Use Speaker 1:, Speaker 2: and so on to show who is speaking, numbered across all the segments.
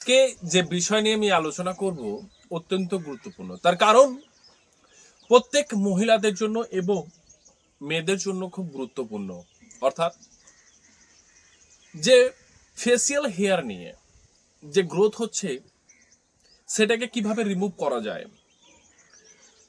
Speaker 1: আজকে যে বিষয় নিয়ে আমি আলোচনা করব অত্যন্ত গুরুত্বপূর্ণ। তার কারণ, প্রত্যেক মহিলাদের জন্য এবং মেয়েদের জন্য খুব গুরুত্বপূর্ণ। অর্থাৎ, যে ফেসিয়াল হেয়ার নিয়ে যে গ্রোথ হচ্ছে, সেটাকে কীভাবে রিমুভ করা যায়?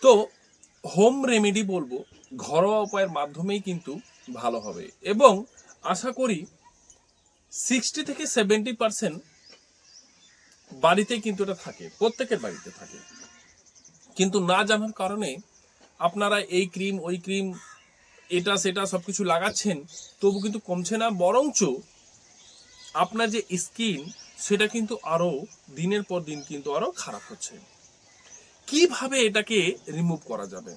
Speaker 1: তো হোম রেমেডি বলব, ঘরোয়া উপায়ের মাধ্যমেই কিন্তু ভালো হবে। এবং আশা করি সিক্সটি থেকে সেভেন্টি পার্সেন্ট বাড়িতেই কিন্তু এটা থাকে, প্রত্যেকের বাড়িতে থাকে। কিন্তু না জানার কারণে আপনারা এই ক্রিম, ওই ক্রিম, এটা, সেটা সবকিছু লাগাচ্ছেন, তবু কিন্তু কমছে না, বরঞ্চ আপনার যে স্কিন, সেটা কিন্তু আরও দিনের পর দিন কিন্তু আরও খারাপ হচ্ছে। কীভাবে এটাকে রিমুভ করা যাবে?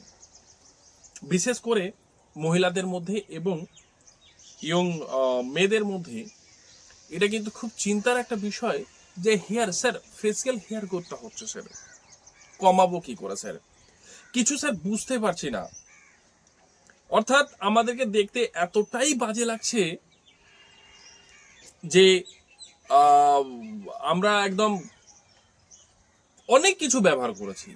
Speaker 1: বিশেষ করে মহিলাদের মধ্যে এবং ইয়ং মেয়েদের মধ্যে এটা কিন্তু খুব চিন্তার একটা বিষয় যে হেয়ার, স্যার ফেসিয়াল হেয়ার গ্রোথটা হচ্ছে, স্যার। কমাবো কি করে, স্যার? কিছু, স্যার, বুঝতে পারছি না। অর্থাৎ আমাদেরকে দেখতে এতটাই বাজে লাগছে যে আমরা একদম অনেক কিছু ব্যবহার করেছি।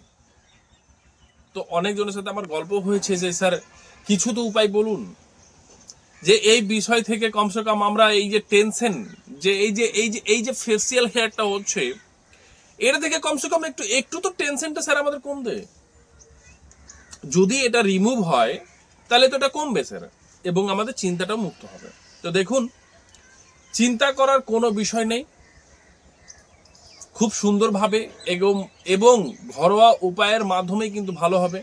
Speaker 1: তো অনেকজনের সাথে আমার গল্প হয়েছে যে, স্যার, কিছু তো উপায় বলুন। যে এই বিষয় থেকে কমসে কম আমরা এই যে টেনশন যে এই যে এই যে এই যে ফেসিয়াল হেয়ারটা হচ্ছে এটা থেকে কমসে কম একটু একটু তো টেনশনটা স্যার আমাদের কমবে। যদি এটা রিমুভ হয়, তাহলে তো এটা কমবে স্যার এবং আমাদের চিন্তাটাও মুক্ত হবে। তো দেখুন, চিন্তা করার কোনো বিষয় নেই। খুব সুন্দরভাবে এবং এবং ঘরোয়া উপায়ের মাধ্যমে কিন্তু ভালো হবে।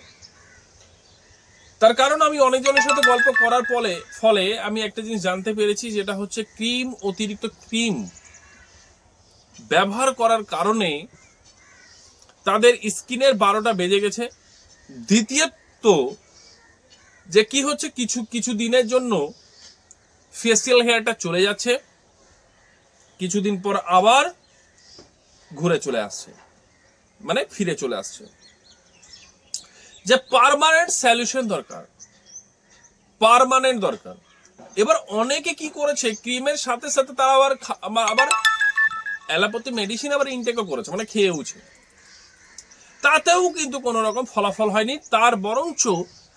Speaker 1: তার কারণ আমি অনেকজনের সাথে গল্প করার ফলে ফলে আমি একটা জিনিস জানতে পেরেছি, যেটা হচ্ছে ক্রিম, অতিরিক্ত ক্রিম ব্যবহার করার কারণে তাদের স্কিনের বারোটা বেজে গেছে। দ্বিতীয়ত, যে কি হচ্ছে, কিছু কিছু দিনের জন্য ফেসিয়াল হেয়ারটা চলে যাচ্ছে, কিছুদিন পর আবার ঘুরে চলে আসছে মানে ফিরে চলে আসছে। যে পারমানেন্ট সলিউশন দরকার। পারমানেন্ট দরকার। এবার অনেকে কি করেছে ক্রিমের সাথে সাথে তারা আবার আবার- অ্যালোপ্যাথি মেডিসিন আবার ইনটেকও করেছে মানে খেয়েওছে। তাতেও কিন্তু কোনো রকম ফলাফল হয়নি, তার বরঞ্চ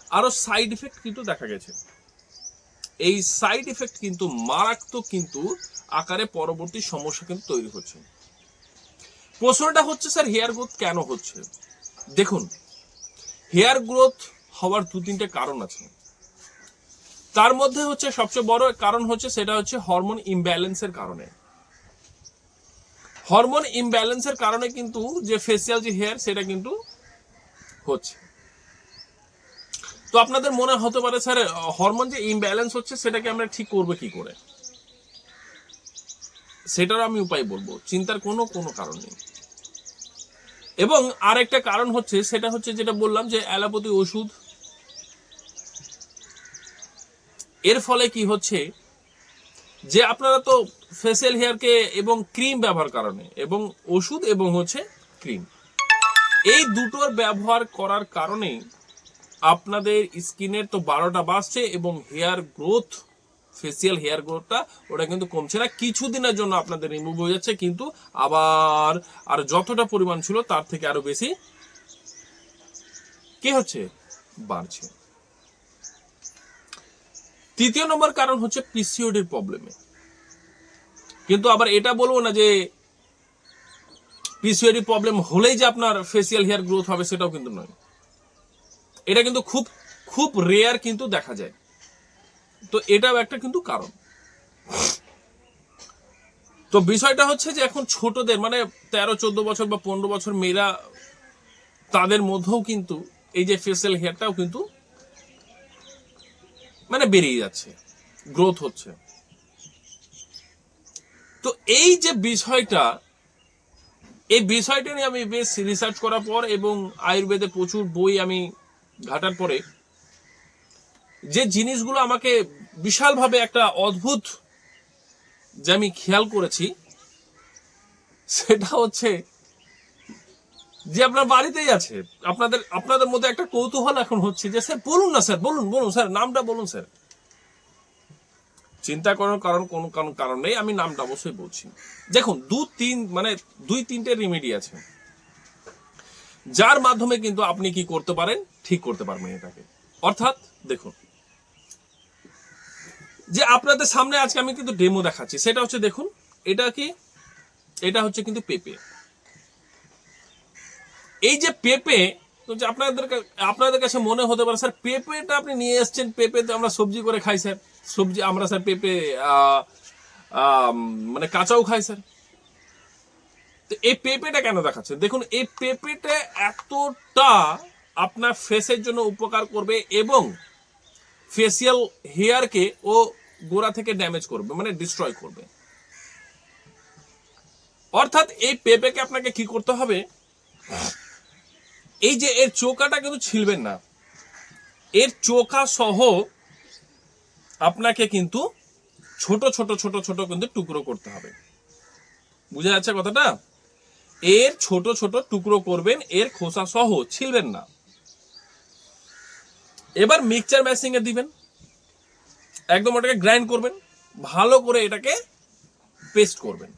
Speaker 1: আরও সাইড ইফেক্ট কিন্তু দেখা গেছে। এই সাইড ইফেক্ট কিন্তু মারাত্মক কিন্তু আকারে পরবর্তী সমস্যা কিন্তু তৈরি হচ্ছে। প্রশ্নটা হচ্ছে, স্যার হেয়ার গ্রোথ কেন হচ্ছে? দেখুন হেয়ার গ্রোথ হওয়ার দু তিনটে কারণ আছে। তার মধ্যে হচ্ছে সবচেয়ে বড় কারণ হচ্ছে সেটা হচ্ছে হরমোন ইমব্যালেন্সের কারণে। হরমোন ইমব্যালেন্সের কারণে কিন্তু যে ফেসিয়াল যে হেয়ার সেটা কিন্তু হচ্ছে। তো আপনাদের মনে হতে পারে, স্যার, হরমোন যে ইমব্যালেন্স হচ্ছে, সেটাকে আমরা ঠিক করব কি করে? সেটারও আমি উপায় বলব। চিন্তার কোনো কোনো কারণ নেই। এবং আরেকটা কারণ হচ্ছে, সেটা হচ্ছে যেটা বললাম যে অ্যালোপ্যাথি ওষুধ, এর ফলে কি হচ্ছে যে আপনারা তো ফেসিয়াল হেয়ারকে এবং ক্রিম ব্যবহার কারণে, এবং ওষুধ এবং হচ্ছে ক্রিম এই দুটোর ব্যবহার করার কারণে আপনাদের স্কিনের তো বারোটা বাজছে এবং হেয়ার গ্রোথ ফেসিয়াল হেয়ার গ্রোথটা ওটা কিন্তু কমছে না। কিছুদিনের জন্য আপনাদের রিমুভ হয়ে যাচ্ছে, কিন্তু আবার আর যতটা পরিমাণ ছিল তার থেকে আরও বেশি কি হচ্ছে? বাড়ছে। তৃতীয় নম্বর কারণ হচ্ছে পিসিওডির প্রবলেমে কিন্তু আবার এটা বলব না যে পিসিওডি প্রবলেম হলেই যে আপনার ফেসিয়াল হেয়ার গ্রোথ হবে, সেটাও কিন্তু নয়। এটা কিন্তু খুব খুব রেয়ার কিন্তু দেখা যায়। তো এটাও একটা কিন্তু কারণ। তো বিষয়টা হচ্ছে যে এখন ছোটদের মানে তেরো, চোদ্দ বছর বা পনেরো বছর মেয়েরা, তাদের মধ্যেও কিন্তু এই যে ফেসিয়াল হেয়ারটাও কিন্তু মানে বেরিয়ে যাচ্ছে গ্রোথ হচ্ছে। তো এই যে বিষয়টা, এই বিষয়টা নিয়ে আমি বেশ রিসার্চ করার পর এবং আয়ুর্বেদে প্রচুর বই আমি ঘাটার পরে, যে জিনিসগুলো আমাকে বিশালভাবে একটা অদ্ভুত যে আমি খেয়াল করেছি, সেটা হচ্ছে যে আপনার বাড়িতেই আছে। আপনাদের আপনাদের মধ্যে একটা কৌতূহল এখন হচ্ছে যে, স্যার, বলুন না, স্যার, বলুন বলুন, স্যার, নামটা বলুন, স্যার। চিন্তা করার কারণ, কোনো কারণ কারণ নেই, আমি নামটা অবশ্যই বলছি। দেখুন, দু, তিন মানে দুই, তিনটে রেমেডি আছে। যার মাধ্যমে কিন্তু আপনি কি করতে পারেন, ঠিক করতে পারবেন এটাকে। অর্থাৎ, দেখুন যে আপনাদের সামনে আজকে আমি কিন্তু ডেমো দেখাচ্ছি। সেটা হচ্ছে দেখুন, এটা কি? এটা হচ্ছে কিন্তু পেঁপে। এই যে পেঁপে যে আপনাদের আপনাদের কাছে মনে হতে পারে, স্যার, পেঁপেটা আপনি নিয়ে এসেছেন, পেঁপে তো আমরা সবজি করে খাই, স্যার। সবজি, আমরা, স্যার, পেঁপে মানে কাঁচাও খাই, স্যার। তো এই পেঁপেটা কেন দেখাচ্ছে দেখুন, এই পেঁপেটা এতটা আপনার ফেসের জন্য উপকার করবে এবং ফেসিয়াল হেয়ারকে ও গোড়া থেকে ড্যামেজ করবে মানে ডিস্ট্রয় করবে। অর্থাৎ এই পেঁপেকে আপনাকে কি করতে হবে? এই যে এর চোকাটা কিন্তু ছিলবেন না। এর চোকা সহ আপনাকে কিন্তু ছোট ছোট ছোট ছোট কিন্তু টুকরো করতে হবে। বুঝা যাচ্ছে কথাটা? এর ছোট ছোট টুকরো করবেন, এর খোসা সহ ছিলবেন না। এবার মিক্সচার এ দিবেন। একদম ওটাকে গ্রাইন্ড করবেন। ভালো করে এটাকে পেস্ট করবেন।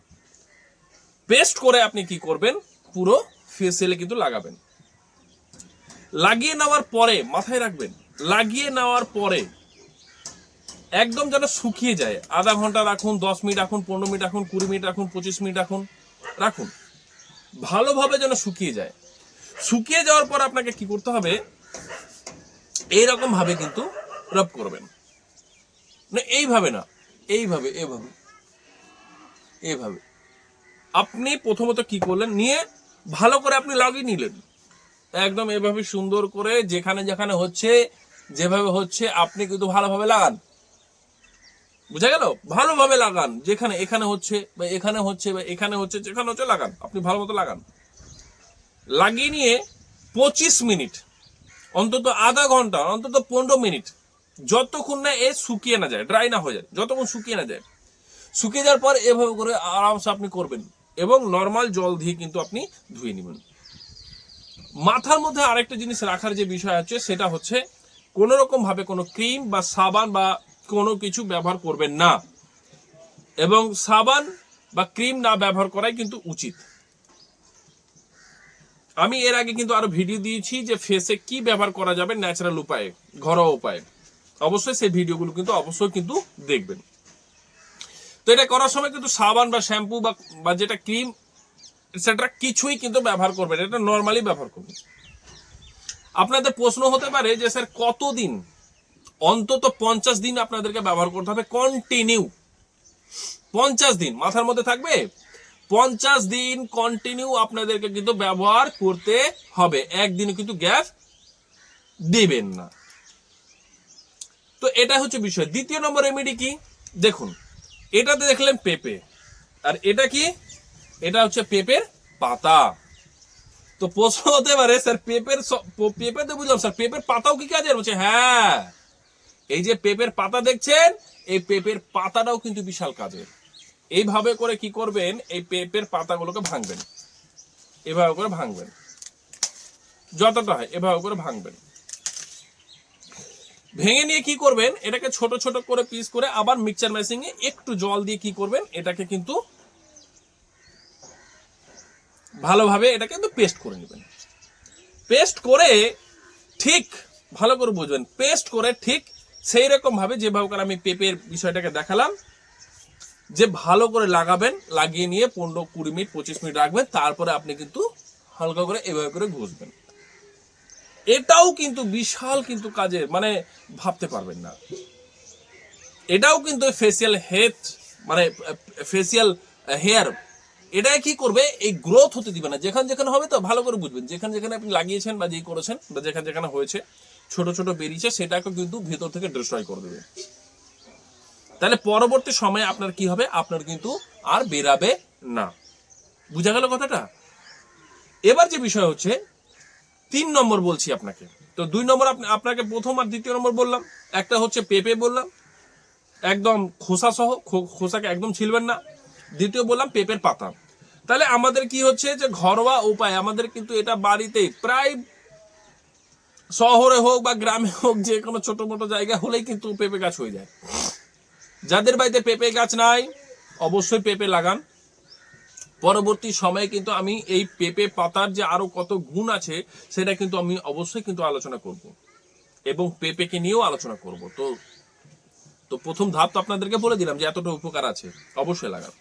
Speaker 1: পেস্ট করে আপনি কি করবেন? পুরো ফেসিয়ালে কিন্তু লাগাবেন। লাগিয়ে নেওয়ার পরে, মাথায় রাখবেন, লাগিয়ে নেওয়ার পরে একদম যেন শুকিয়ে যায়। আধা ঘণ্টা রাখুন, দশ মিনিট রাখুন, পনেরো মিনিট রাখুন, কুড়ি মিনিট রাখুন, পঁচিশ মিনিট রাখুন রাখুন। ভালোভাবে যেন শুকিয়ে যায়। শুকিয়ে যাওয়ার পর আপনাকে কি করতে হবে? এইরকম ভাবে কিন্তু রব করবেন। না, এইভাবে না, এইভাবে এইভাবে এইভাবে। আপনি প্রথমত কি করলেন, নিয়ে ভালো করে আপনি লাগিয়ে নিলেন। একদম এভাবে সুন্দর করে যেখানে যেখানে হচ্ছে, যেভাবে হচ্ছে আপনি কিন্তু ভালোভাবে লাগান। বুঝা গেল? ভালোভাবে লাগান, যেখানে এখানে হচ্ছে বা এখানে হচ্ছে বা এখানে হচ্ছে, যেখানে হচ্ছে লাগান, আপনি ভালো মতো লাগান। লাগিয়ে নিয়ে পঁচিশ মিনিট অন্তত আধা ঘণ্টা, অন্তত পনেরো মিনিট, যতক্ষণ না এ শুকিয়ে না যায় ড্রাই না হয়ে যায়, যতক্ষণ শুকিয়ে না যায়। শুকিয়ে যাওয়ার পর এভাবে করে আরামসে আপনি করবেন এবং নর্মাল জল দিয়ে কিন্তু আপনি ধুয়ে নেবেন। মাথার মধ্যে আরেকটা জিনিস রাখার যে বিষয় আছে, সেটা হচ্ছে কোনো রকম ভাবে কোনো ক্রিম বা সাবান বা কোনো কিছু ব্যবহার করবেন না। এবং সাবান বা ক্রিম না ব্যবহার করাই কিন্তু উচিত। আমি এর আগে কিন্তু আরও ভিডিও দিয়েছি যে ফেসে কি ব্যবহার করা যাবে ন্যাচারাল উপায়ে, ঘরোয়া উপায়ে। অবশ্যই সেই ভিডিওগুলো কিন্তু অবশ্যই কিন্তু দেখবেন। তো এটা করার সময় কিন্তু সাবান বা শ্যাম্পু বা যেটা ক্রিম এটসেট্রা কিছুই কিন্তু ব্যবহার করবেন এটা নর্মালি ব্যবহার করবেন। আপনাদের প্রশ্ন হতে পারে যে, স্যার, কতদিন? অন্তত পঞ্চাশ দিন আপনাদেরকে ব্যবহার করতে হবে কন্টিনিউ পঞ্চাশ দিন, মাথার মধ্যে থাকবে? পঞ্চাশ দিন কন্টিনিউ আপনাদেরকে কিন্তু ব্যবহার করতে হবে। একদিনও কিন্তু গ্যাস দিবেন না। তো এটা হচ্ছে বিষয়। দ্বিতীয় নম্বর রেমেডি কি? দেখুন, এটাতে দেখলেন পেঁপে। আর এটা কি? এটা হচ্ছে পেঁপের পাতা। তো প্রশ্ন হতে পারে, স্যার, পেঁপের স- পেঁপে তো বুঝলাম, স্যার, পেঁপের পাতাও কি কাজের? বলছে হ্যাঁ এই যে পেঁপের পাতা দেখছেন, এই পেঁপের পাতাটাও কিন্তু বিশাল কাজের। এইভাবে করে কি করবেন? এই পেঁপের পাতাগুলোকে ভাঙবেন। এভাবে করে ভাঙবেন। যতটা হয় এভাবে করে ভাঙবেন। ভেঙে নিয়ে কি করবেন? এটাকে ছোট ছোট করে পিস করে আবার মিক্সচার মেশিং এ একটু জল দিয়ে কি করবেন? এটাকে কিন্তু ভালোভাবে এটাকে কিন্তু পেস্ট করে নেবেন। পেস্ট করে ঠিক ভালো করে বুঝবেন। পেস্ট করে ঠিক সেই রকম ভাবে যেভাবে আমি পেঁপের বিষয়টাকে দেখালাম যে ভালো করে লাগাবেন, লাগিয়ে নিয়ে পনেরো কুড়ি মিনিট, পঁচিশ মিনিট রাখবেন, তারপরে আপনি কিন্তু হালকা করে এভাবে করে ঘষবেন। এটাও কিন্তু বিশাল কিন্তু কাজের মানে ভাবতে পারবেন না। এটাও কিন্তু ফেসিয়াল হেড মানে ফেসিয়াল হেয়ার এটা কি করবে? এই গ্রোথ হতে দিবে না। যেখানে যেখানে হবে তো ভালো করে বুঝবেন। যেখানে যেখানে আপনি লাগিয়েছেন বা যেই করেছেন বা যেখানে যেখানে হয়েছে, ছোট ছোট বেরিয়েছে, সেটাকে কিন্তু ভেতর থেকে ডিস্ট্রয় করে দেবে। তাহলে পরবর্তী সময়ে আপনার কি হবে? আপনার কিন্তু আর বেরাবে না। বুঝা গেল কথাটা? এবার যে বিষয় হচ্ছে, তিন নম্বর বলছি আপনাকে। তো দুই নম্বর আপনি, আপনাকে প্রথম আর দ্বিতীয় নম্বর বললাম। একটা হচ্ছে পেঁপে বললাম। একদম খোসা সহ খোসাকে একদম ছিলবেন না। দ্বিতীয় বললাম পেঁপের পাতা। তাহলে আমাদের কি হচ্ছে যে ঘরোয়া উপায়, আমাদের কিন্তু এটা বাড়িতে প্রায় শহরে হোক বা গ্রামে হোক, যে কোনো ছোট মোটো জায়গা হলেই কিন্তু পেঁপে গাছ হয়ে যায়। যাদের বাড়িতে পেঁপে গাছ নাই, অবশ্যই পেঁপে লাগান। পরবর্তী সময়ে কিন্তু আমি এই পেঁপে পাতার যে আরও কত গুণ আছে, সেটা কিন্তু আমি অবশ্যই কিন্তু আলোচনা করব। এবং পেঁপেকে নিয়েও আলোচনা করব। তো তো প্রথম ধাপ তো আপনাদেরকে বলে দিলাম যে এতটা উপকার আছে, অবশ্যই লাগান।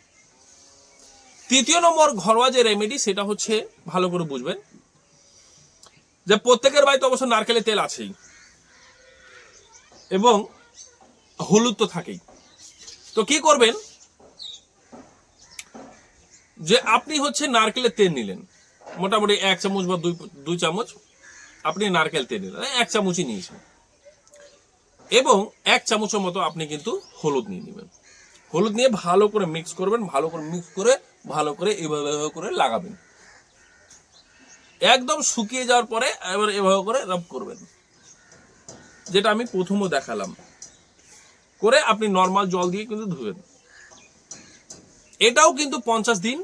Speaker 1: তৃতীয় নম্বর ঘরোয়া যে রেমেডি সেটা হচ্ছে, ভালো করে বুঝবেন, যে প্রত্যেকের বাড়িতে অবশ্য নারকেলের তেল আছেই। এবং হলুদ তো থাকেই। তো কি করবেন? যে আপনি হচ্ছে নারকেলের তেল নিলেন। মোটামুটি এক চামচ বা দুই দুই চামচ আপনি নারকেল তেল নিলেন। এক চামচই নিয়েছেন। এবং এক চামচের মতো আপনি কিন্তু হলুদ নিয়ে নেবেন। হলুদ নিয়ে ভালো করে মিক্স করবেন, ভালো করে মিক্স করে, ভালো করে এভাবে করে লাগাবেন। একদম শুকিয়ে যাওয়ার পরে এবার এভাবে করে রাব করবেন। যেটা আমি প্রথমও দেখালাম। করে আপনি নর্মাল জল দিয়ে কিন্তু ধুবেন। এটাও কিন্তু পঞ্চাশ দিন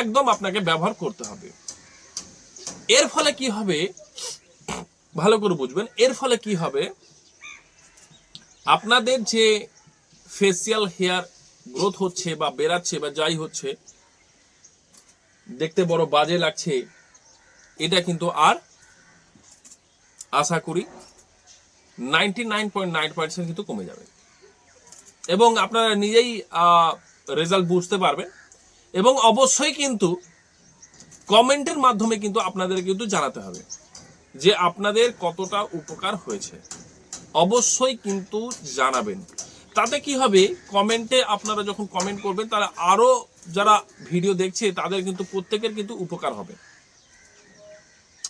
Speaker 1: একদম আপনাকে ব্যবহার করতে হবে। এর ফলে কি হবে? ভালো করে বুঝবেন। এর ফলে কি হবে? আপনাদের যে ফেসিয়াল হেয়ার গ্রোথ হচ্ছে বা বেরাচ্ছে বা যাই হচ্ছে, দেখতে বড় বাজে লাগছে, এটা কিন্তু আর আশা করি ninety nine point nine percent কিন্তু কমে যাবে। এবং আপনারা নিজেই রেজাল্ট বুঝতে পারবেন। এবং অবশ্যই কিন্তু কমেন্টের মাধ্যমে কিন্তু আপনাদের কিন্তু জানাতে হবে যে আপনাদের কতটা উপকার হয়েছে। অবশ্যই কিন্তু জানাবেন। তাতে কি হবে কমেন্টে আপনারা যখন কমেন্ট করবেন তারা আরও যারা ভিডিও দেখছে, তাদের কিন্তু প্রত্যেকের কিন্তু উপকার হবে।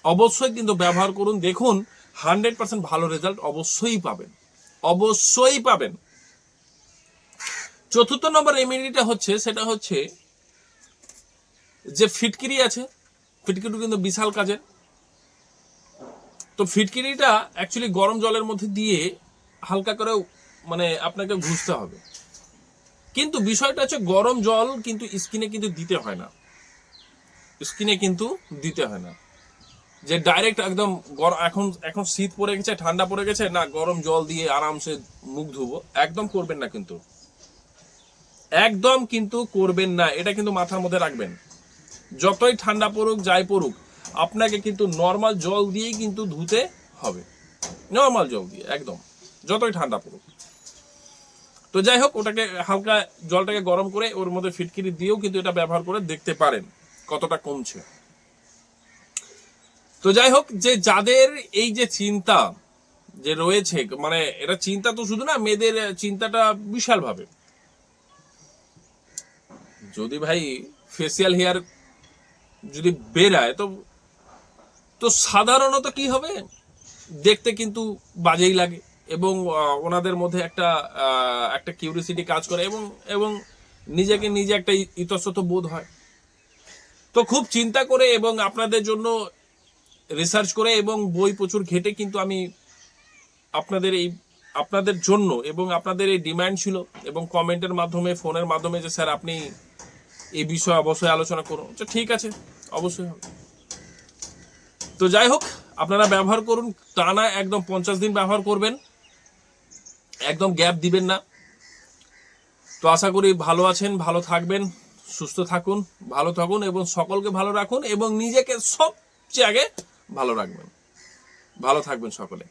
Speaker 1: অবশ্যই কিন্তু ব্যবহার করুন, দেখুন হান্ড্রেড পার্সেন্ট ভালো রেজাল্ট অবশ্যই পাবেন। অবশ্যই পাবেন। চতুর্থ নম্বর রেমেডিটা হচ্ছে, সেটা হচ্ছে যে ফিটকিরি আছে ফিটকিরি কিন্তু বিশাল কাজের। তো ফিটকিরিটা অ্যাকচুয়ালি গরম জলের মধ্যে দিয়ে হালকা করে মানে আপনাকে ঘুষতে হবে। কিন্তু বিষয়টা হচ্ছে গরম জল কিন্তু স্কিনে কিন্তু দিতে হয় না। স্কিনে কিন্তু দিতে হয় না। যে ডাইরেক্ট একদম গরম এখন এখন শীত পড়ে গেছে, ঠান্ডা পড়ে গেছে, না, গরম জল দিয়ে আরামসে মুখ ধুবো। একদম করবেন না কিন্তু। একদম কিন্তু করবেন না, এটা কিন্তু মাথার মধ্যে রাখবেন। যতই ঠান্ডা পড়ুক, যাই পড়ুক, আপনাকে কিন্তু নর্মাল জল দিয়েই কিন্তু ধুতে হবে। নর্মাল জল দিয়ে, একদম। যতই ঠান্ডা পড়ুক। তো যাই হোক, ওটাকে হালকা জলটাকে গরম করে ওর মধ্যে ফিটকিরি দিয়েও কিন্তু এটা ব্যবহার করে দেখতে পারেন কতটা কমছে। তো যাই হোক যে যাদের এই যে চিন্তা যে রয়েছে মানে এটা চিন্তা তো শুধু না, মেয়েদের চিন্তাটা বিশাল ভাবে যদি ভাই ফেসিয়াল হেয়ার যদি বেরায়, তো তো সাধারণত কি হবে? দেখতে কিন্তু বাজেই লাগে এবং ওনাদের মধ্যে একটা একটা কিউরিসিটি কাজ করে এবং এবং নিজেকে নিজে একটা ইতস্তত বোধ হয়। তো খুব চিন্তা করে এবং আপনাদের জন্য রিসার্চ করে এবং বই প্রচুর ঘেটে কিন্তু আমি আপনাদের এই, আপনাদের জন্য এবং আপনাদের এই ডিমান্ড ছিল এবং কমেন্টের মাধ্যমে ফোনের মাধ্যমে যে স্যার আপনি এই বিষয়ে অবশ্যই আলোচনা করুন। আচ্ছা ঠিক আছে, অবশ্যই হবে। তো যাই হোক, আপনারা ব্যবহার করুন, টানা একদম পঞ্চাশ দিন ব্যবহার করবেন, একদম গ্যাপ দিবেন না। তো আশা করি ভালো আছেন, ভালো থাকবেন, সুস্থ থাকুন, ভালো থাকুন এবং সকলকে ভালো রাখুন এবং নিজেকে সবচেয়ে আগে ভালো রাখবেন। ভালো থাকবেন সকলে।